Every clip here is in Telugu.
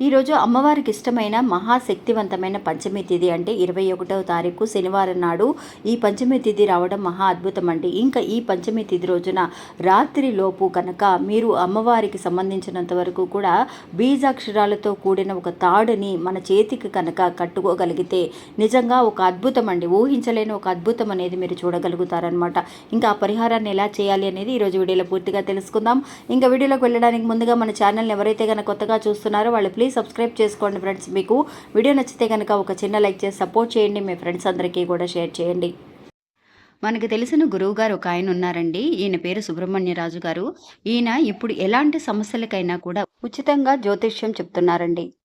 ఈరోజు అమ్మవారికి ఇష్టమైన మహాశక్తివంతమైన పంచమి తిథి అంటే ఇరవై ఒకటవ తారీఖు శనివారం నాడు ఈ పంచమి తిథి రావడం మహా అద్భుతం అండి. ఇంకా ఈ పంచమి తిథి రోజున రాత్రి లోపు కనుక మీరు అమ్మవారికి సంబంధించినంత వరకు కూడా బీజాక్షరాలతో కూడిన ఒక తాడుని మన చేతికి కనుక కట్టుకోగలిగితే నిజంగా ఒక అద్భుతం అండి. ఊహించలేని ఒక అద్భుతం అనేది మీరు చూడగలుగుతారనమాట ఇంకా ఆ పరిహారాన్ని ఎలా చేయాలి అనేది ఈరోజు వీడియోలో పూర్తిగా తెలుసుకుందాం. ఇంకా వీడియోలోకి వెళ్ళడానికి ముందుగా మన ఛానల్ని ఎవరైతే కనుక కొత్తగా చూస్తున్నారో వాళ్ళు ప్లీజ్ సబ్స్క్రైబ్ చేసుకోండి ఫ్రెండ్స్. మీకు వీడియో నచ్చితే కనుక ఒక చిన్న లైక్ చేసి సపోర్ట్ చేయండి. మీ ఫ్రెండ్స్ అందరికీ కూడా షేర్ చేయండి. మనకు తెలిసిన గురువు గారు ఒక ఆయన ఉన్నారండి. ఈయన పేరు సుబ్రహ్మణ్యరాజు గారు. ఈయన ఇప్పుడు ఎలాంటి సమస్యలకైనా కూడా ఉచితంగా జ్యోతిష్యం చెప్తున్నారండి.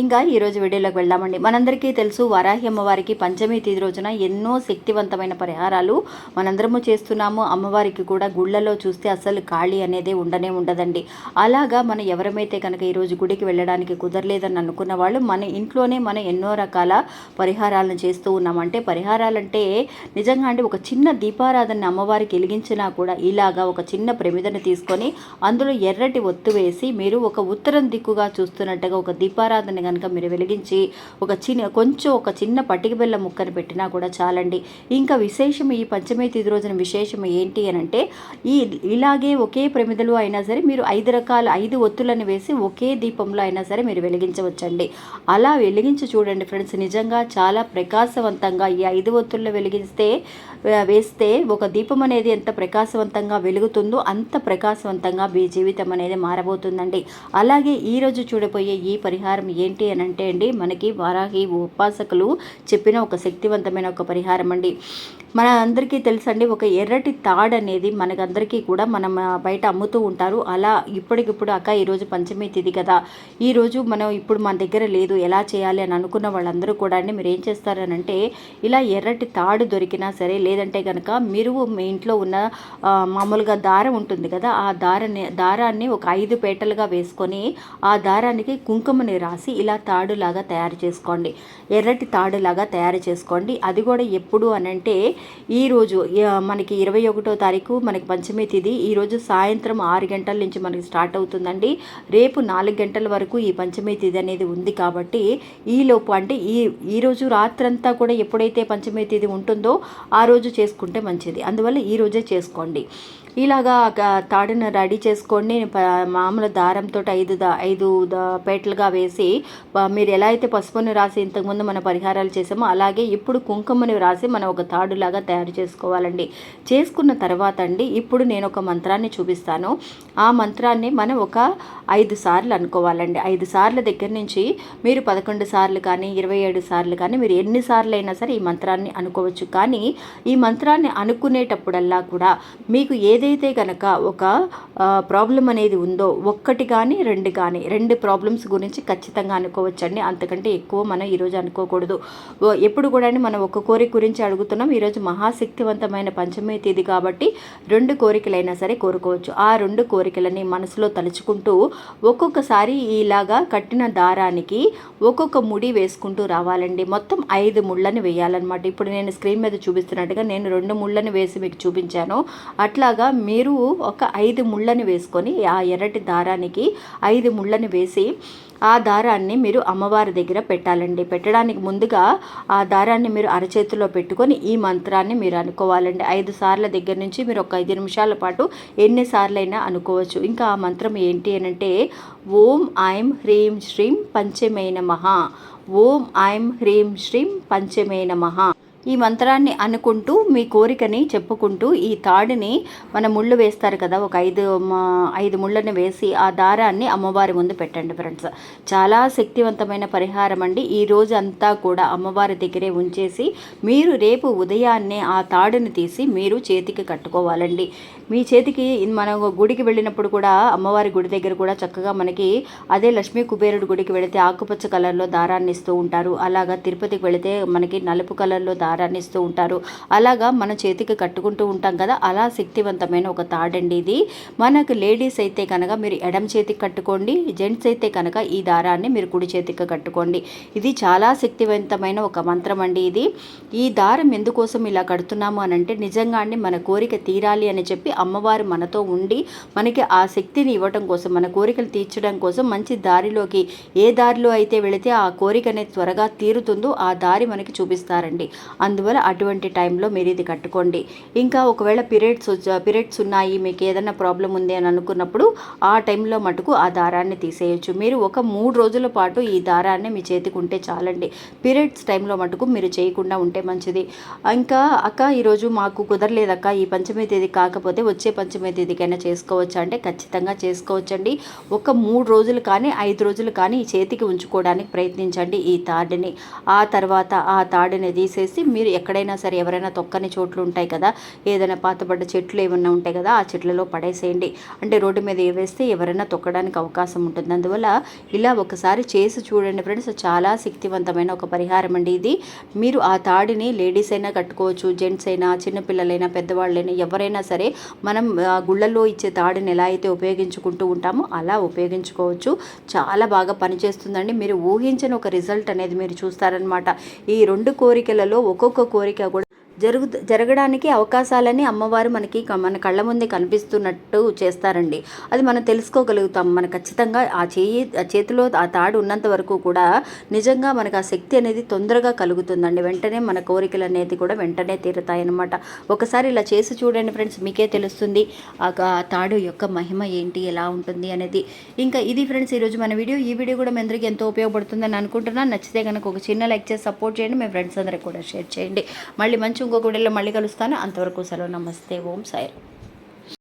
ఇంకా ఈరోజు వీడియోలోకి వెళ్దామండి. మనందరికీ తెలుసు వారాహి అమ్మవారికి పంచమి తిథి రోజున ఎన్నో శక్తివంతమైన పరిహారాలు మనందరము చేస్తున్నాము. అమ్మవారికి కూడా గుళ్ళలో చూస్తే అసలు ఖాళీ అనేది ఉండనే ఉండదండి. అలాగా మనం ఎవరమైతే కనుక ఈరోజు గుడికి వెళ్ళడానికి కుదరలేదని అనుకున్న వాళ్ళు మన ఇంట్లోనే మనం ఎన్నో రకాల పరిహారాలను చేస్తూ ఉన్నాం అంటే పరిహారాలంటే నిజంగా అంటే ఒక చిన్న దీపారాధన అమ్మవారికి వెలిగించినా కూడా ఇలాగా ఒక చిన్న ప్రమిదను తీసుకొని అందులో ఎర్రటి ఒత్తు వేసి మీరు ఒక ఉత్తరం దిక్కుగా చూస్తున్నట్టుగా ఒక దీపారాధన కనుక మీరు వెలిగించి ఒక చిన్న కొంచెం ఒక చిన్న పట్టిక బెల్లం ముక్కను పెట్టినా కూడా చాలండి. ఇంకా విశేషం ఈ పంచమి తిథి రోజున విశేషం ఏంటి అని అంటే ఈ ఇలాగే ఒకే ప్రమిదలు అయినా సరే మీరు ఐదు రకాల ఐదు ఒత్తులను వేసి ఒకే దీపంలో అయినా సరే మీరు వెలిగించవచ్చండి. అలా వెలిగించి చూడండి ఫ్రెండ్స్ నిజంగా చాలా ప్రకాశవంతంగా ఈ ఐదు ఒత్తుల్లో వెలిగిస్తే వేస్తే ఒక దీపం అనేది ఎంత ప్రకాశవంతంగా వెలుగుతుందో అంత ప్రకాశవంతంగా మీ జీవితం అనేది మారబోతుందండి. అలాగే ఈరోజు చూడబోయే ఈ పరిహారం ఏంటి అని అంటే అండి మనకి వారాహి ఉపాసకులు చెప్పిన ఒక శక్తివంతమైన ఒక పరిహారం అండి. మన అందరికీ తెలుసండి ఒక ఎర్రటి తాడు అనేది మనకందరికీ కూడా మనం బయట అమ్ముతూ ఉంటారు. అలా ఇప్పటికిప్పుడు అక్క ఈరోజు పంచమి తిది కదా. ఈరోజు మనం ఇప్పుడు మన దగ్గర లేదు ఎలా చేయాలి అని అనుకున్న వాళ్ళందరూ కూడా అండి మీరు ఏం చేస్తారనంటే ఇలా ఎర్రటి తాడు దొరికినా సరే లేదంటే కనుక మీరు మీ ఇంట్లో ఉన్న మామూలుగా దారం ఉంటుంది కదా ఆ దారాన్ని దారాన్ని ఒక ఐదు పేటలుగా వేసుకొని ఆ దారానికి కుంకుమని రాసి ఇలా తాడులాగా తయారు చేసుకోండి. ఎర్రటి తాడులాగా తయారు చేసుకోండి. అది కూడా ఎప్పుడు అనంటే ఈరోజు మనకి ఇరవై ఒకటో తారీఖు మనకి పంచమి తిథి ఈరోజు సాయంత్రం ఆరు గంటల నుంచి మనకి స్టార్ట్ అవుతుందండి. రేపు నాలుగు గంటల వరకు ఈ పంచమి తిథి అనేది ఉంది కాబట్టి ఈలోపు అంటే ఈ ఈరోజు రాత్రంతా కూడా ఎప్పుడైతే పంచమి తిథి ఉంటుందో ఆ రోజు చేసుకుంటే మంచిది. అందువల్ల ఈ రోజే చేసుకోండి. ఇలాగా తాడును రెడీ చేసుకొని మామూలు దారంతో ఐదు దా ఐదు పేటలుగా వేసి మీరు ఎలా అయితే పసుపుని రాసి ఇంతకుముందు మన పరిహారాలు చేసామో అలాగే ఇప్పుడు కుంకుమని రాసి మనం ఒక తాడులాగా తయారు చేసుకోవాలండి. చేసుకున్న తర్వాత అండి ఇప్పుడు నేను ఒక మంత్రాన్ని చూపిస్తాను. ఆ మంత్రాన్ని మనం ఒక ఐదు సార్లు అనుకోవాలండి. ఐదు సార్ల దగ్గర నుంచి మీరు పదకొండు సార్లు కానీ ఇరవై ఏడు సార్లు కానీ మీరు ఎన్ని సార్లు అయినా సరే ఈ మంత్రాన్ని అనుకోవచ్చు. కానీ ఈ మంత్రాన్ని అనుకునేటప్పుడల్లా కూడా మీకు ఏదైతే కనుక ఒక ప్రాబ్లం అనేది ఉందో ఒక్కటి కానీ రెండు కానీ రెండు ప్రాబ్లమ్స్ గురించి ఖచ్చితంగా అనుకోవచ్చండి. అంతకంటే ఎక్కువ మనం ఈరోజు అనుకోకూడదు. ఎప్పుడు కూడా మనం ఒక కోరిక గురించి అడుగుతున్నాం. ఈరోజు మహాశక్తివంతమైన పంచమే తేదీ కాబట్టి రెండు కోరికలైనా సరే కోరుకోవచ్చు. ఆ రెండు కోరికలని మనసులో తలుచుకుంటూ ఒక్కొక్కసారి ఇలాగా కట్టిన దారానికి ఒక్కొక్క ముడి వేసుకుంటూ రావాలండి. మొత్తం ఐదు ముళ్ళని వేయాలన్నమాట. ఇప్పుడు నేను స్క్రీన్ మీద చూపిస్తున్నట్టుగా నేను రెండు ముళ్ళని వేసి మీకు చూపించాను. అట్లాగా మీరు ఒక ఐదు ముళ్ళని వేసుకొని ఆ ఎర్రటి దారానికి ఐదు ముళ్ళని వేసి ఆ దారాన్ని మీరు అమ్మవారి దగ్గర పెట్టాలండి. పెట్టడానికి ముందుగా ఆ దారాన్ని మీరు అరచేతిలో పెట్టుకొని ఈ మంత్రాన్ని మీరు అనుకోవాలండి. ఐదు సార్ల దగ్గర నుంచి మీరు ఒక ఐదు నిమిషాల పాటు ఎన్నిసార్లైనా అనుకోవచ్చు. ఇంకా ఆ మంత్రం ఏంటి అని అంటే ఓం ఐం హ్రీం శ్రీం పంచమే నమ. ఓం ఐం హ్రీం శ్రీం పంచమే నమ. ఈ మంత్రాన్ని అనుకుంటూ మీ కోరికని చెప్పుకుంటూ ఈ తాడుని మన ముళ్ళు వేస్తారు కదా ఒక ఐదు మా- ఐదు ముళ్ళని వేసి ఆ దారాన్ని అమ్మవారి ముందు పెట్టండి ఫ్రెండ్స్. చాలా శక్తివంతమైన పరిహారం అండి. ఈ రోజు అంతా కూడా అమ్మవారి దగ్గరే ఉంచేసి మీరు రేపు ఉదయాన్నే ఆ తాడుని తీసి మీరు చేతికి కట్టుకోవాలండి. మీ చేతికి మనం గుడికి వెళ్ళినప్పుడు కూడా అమ్మవారి గుడి దగ్గర కూడా చక్కగా మనకి అదే లక్ష్మీ కుబేరుడు గుడికి వెళితే ఆకుపచ్చ కలర్లో దారాన్ని ఇస్తూ ఉంటారు. అలాగా తిరుపతికి వెళితే మనకి నలుపు కలర్లో దారాన్ని ఇస్తూ ఉంటారు. అలాగా మన చేతికి కట్టుకుంటూ ఉంటాం కదా అలా శక్తివంతమైన ఒక తాడండి ఇది. మనకు లేడీస్ అయితే కనుక మీరు ఎడం చేతికి కట్టుకోండి జెంట్స్ అయితే కనుక ఈ దారాన్ని మీరు కుడి చేతికి కట్టుకోండి. ఇది చాలా శక్తివంతమైన ఒక మంత్రం అండి ఇది. ఈ దారం ఎందుకోసం ఇలా కడుతున్నాము అని అంటే నిజంగానే మన కోరిక తీరాలి అని చెప్పి అమ్మవారు మనతో ఉండి మనకి ఆ శక్తిని ఇవ్వటం కోసం మన కోరికలు తీర్చడం కోసం మంచి దారిలోకి ఏ దారిలో అయితే వెళితే ఆ కోరిక అనేది త్వరగా తీరుతుందో ఆ దారి మనకి చూపిస్తారండి. అందువల్ల అటువంటి టైంలో మీరు ఇది కట్టుకోండి. ఇంకా ఒకవేళ పీరియడ్స్ పీరియడ్స్ ఉన్నాయి మీకు ఏదైనా ప్రాబ్లం ఉంది అని అనుకున్నప్పుడు ఆ టైంలో మటుకు ఆ దారాన్ని తీసేయచ్చు. మీరు ఒక మూడు రోజుల పాటు ఈ దారాన్ని మీ చేతికి ఉంటే చాలండి. పీరియడ్స్ టైంలో మటుకు మీరు చేయకుండా ఉంటే మంచిది. ఇంకా అక్క ఈరోజు మాకు కుదరలేదక్క ఈ పంచమి తేదీ కాకపోతే వచ్చే పంచమి తేదీకైనా చేసుకోవచ్చా అంటే ఖచ్చితంగా చేసుకోవచ్చండి. ఒక మూడు రోజులు కానీ ఐదు రోజులు కానీ ఈ చేతికి ఉంచుకోవడానికి ప్రయత్నించండి ఈ తాడిని. ఆ తర్వాత ఆ తాడిని తీసేసి మీరు ఎక్కడైనా సరే ఎవరైనా తొక్కని చోట్లు ఉంటాయి కదా ఏదైనా పాతబడ్డ చెట్లు ఏమైనా ఉంటాయి కదా ఆ చెట్లలో పడేసేయండి. అంటే రోడ్డు మీద వేస్తే ఎవరైనా తొక్కడానికి అవకాశం ఉంటుంది. అందువల్ల ఇలా ఒకసారి చేసి చూడండి ఫ్రెండ్స్. చాలా శక్తివంతమైన ఒక పరిహారం అండి ఇది. మీరు ఆ తాడిని లేడీస్ అయినా కట్టుకోవచ్చు జెంట్స్ అయినా చిన్నపిల్లలైనా పెద్దవాళ్ళైనా ఎవరైనా సరే మనం గుళ్ళల్లో ఇచ్చే తాడిని ఎలా అయితే ఉపయోగించుకుంటూ ఉంటామో అలా ఉపయోగించుకోవచ్చు. చాలా బాగా పనిచేస్తుందండి. మీరు ఊహించని ఒక రిజల్ట్ అనేది మీరు చూస్తారనమాట. ఈ రెండు కోరికలలో ఒక్కొక్క కోరిక కూడా జరుగు జరగడానికి అవకాశాలని అమ్మవారు మనకి మన కళ్ళ ముందే కనిపిస్తున్నట్టు చేస్తారండి. అది మనం తెలుసుకోగలుగుతాం. మన ఖచ్చితంగా ఆ చేయి ఆ చేతిలో ఆ తాడు ఉన్నంత వరకు కూడా నిజంగా మనకు ఆ శక్తి అనేది తొందరగా కలుగుతుందండి. వెంటనే మన కోరికలు అనేది కూడా వెంటనే తీరుతాయన్నమాట. ఒకసారి ఇలా చేసి చూడండి ఫ్రెండ్స్ మీకే తెలుస్తుంది ఆ ఆ తాడు యొక్క మహిమ ఏంటి ఎలా ఉంటుంది అనేది. ఇంకా ఇది ఫ్రెండ్స్ ఈరోజు మన వీడియో. ఈ వీడియో కూడా మీ అందరికీ ఎంతో ఉపయోగపడుతుందని అనుకుంటున్నాను. నచ్చితే కనుక ఒక చిన్న లైక్ చేసి సపోర్ట్ చేయండి. మీ ఫ్రెండ్స్ అందరికి కూడా షేర్ చేయండి. మళ్ళీ మంచి ఇంకొక వీడియోలో మళ్ళీ కలుస్తాను. అంతవరకు సెలవు. నమస్తే. ఓం సాయి.